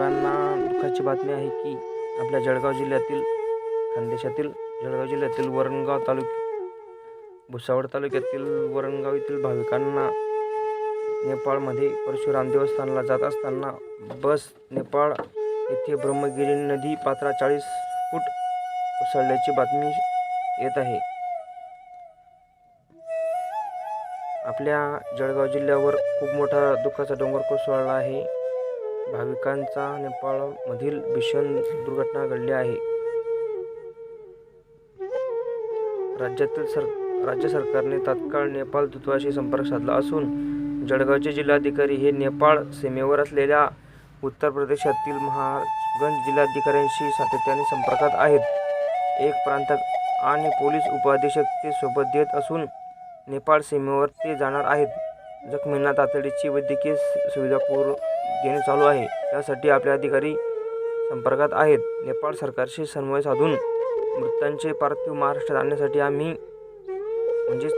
सर्वांना दुःखाची बातमी आहे की आपल्या जळगाव जिल्ह्यातील खानदेशातील जळगाव जिल्ह्यातील वरणगाव तालुक भुसावळ तालुक्यातील वरणगाव येथील भाविकांना नेपाळमध्ये परशुराम देवस्थानला जात असताना बस नेपाळ येथे ब्रह्मगिरी नदी पात्रा चाळीस फूट उसळल्याची बातमी येत आहे. आपल्या जळगाव जिल्ह्यावर खूप मोठा दुःखाचा डोंगर कोसळला आहे. भाविकांचा नेपाळमधील भीषण दुर्घटना घडली आहे. राज्यातील सर राज्य सरकारने तात्काळ नेपाळ दूतावाशी संपर्क साधला असून जळगावचे जिल्हाधिकारी हे नेपाळ सीमेवर असलेल्या उत्तर प्रदेशातील महागंज जिल्हाधिकाऱ्यांशी सातत्याने संपर्कात आहेत. एक प्रांत आणि पोलीस उपअधीक्षक ते सोबत देत असून नेपाळ सीमेवर ते जाणार आहेत. जखमींना तातडीची वैद्यकीय सुविधा पूर देणे चालू आहे. त्यासाठी आपले अधिकारी संपर्कात आहेत. नेपाळ सरकारशी समन्वय साधून मृतांचे पार्थिव महाराष्ट्रात आणण्यासाठी आम्ही म्हणजे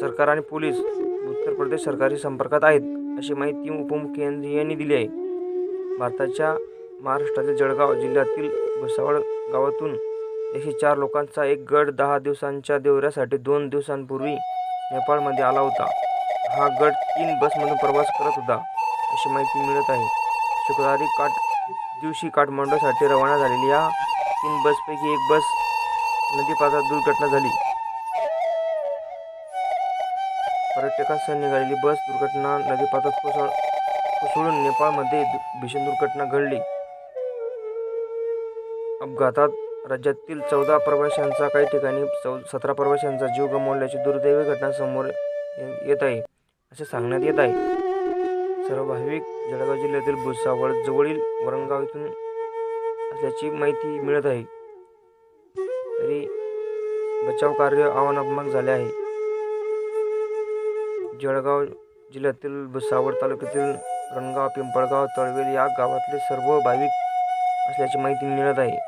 सरकार आणि पोलीस उत्तर प्रदेश सरकारशी संपर्कात आहेत अशी माहिती उपमुख्यमंत्री यांनी दिली आहे. भारताच्या महाराष्ट्रातील जळगाव जिल्ह्यातील भुसावळ गावातून एकशे चार लोकांचा एक गट दहा दिवसांच्या दौऱ्यासाठी दोन दिवसांपूर्वी नेपाळमध्ये आला होता. हा गट तीन बसमधून प्रवास करत होता. अशी माहिती मिळत आहे. शुक्रवारी काठ दिवशी काठमांडूसाठी रवाना झालेली या तीन बसपैकी एक बस नदीपात्रात दुर्घटना झाली. पर्यटकांसह निघालेली बस दुर्घटना नदीपात्रात कोसळ कोसळून नेपाळमध्ये भीषण दुर्घटना घडली. अपघातात राज्यातील चौदा प्रवाशांचा काही ठिकाणी चौ सतरा प्रवाशांचा जीव गमावल्याची दुर्दैवी घटना समोर येत आहे. असे सांगण्यात येत आहे. सर्व भाविक जळगाव जिल्ह्यातील भुसावळ जवळील वरणगाव येथून असल्याची माहिती मिळत आहे. तरी बचाव कार्य आव्हानात्मक झाले आहे. जळगाव जिल्ह्यातील भुसावळ तालुक्यातील रणगाव पिंपळगाव तळवेल या गावातले सर्व भाविक असल्याची माहिती मिळत आहे.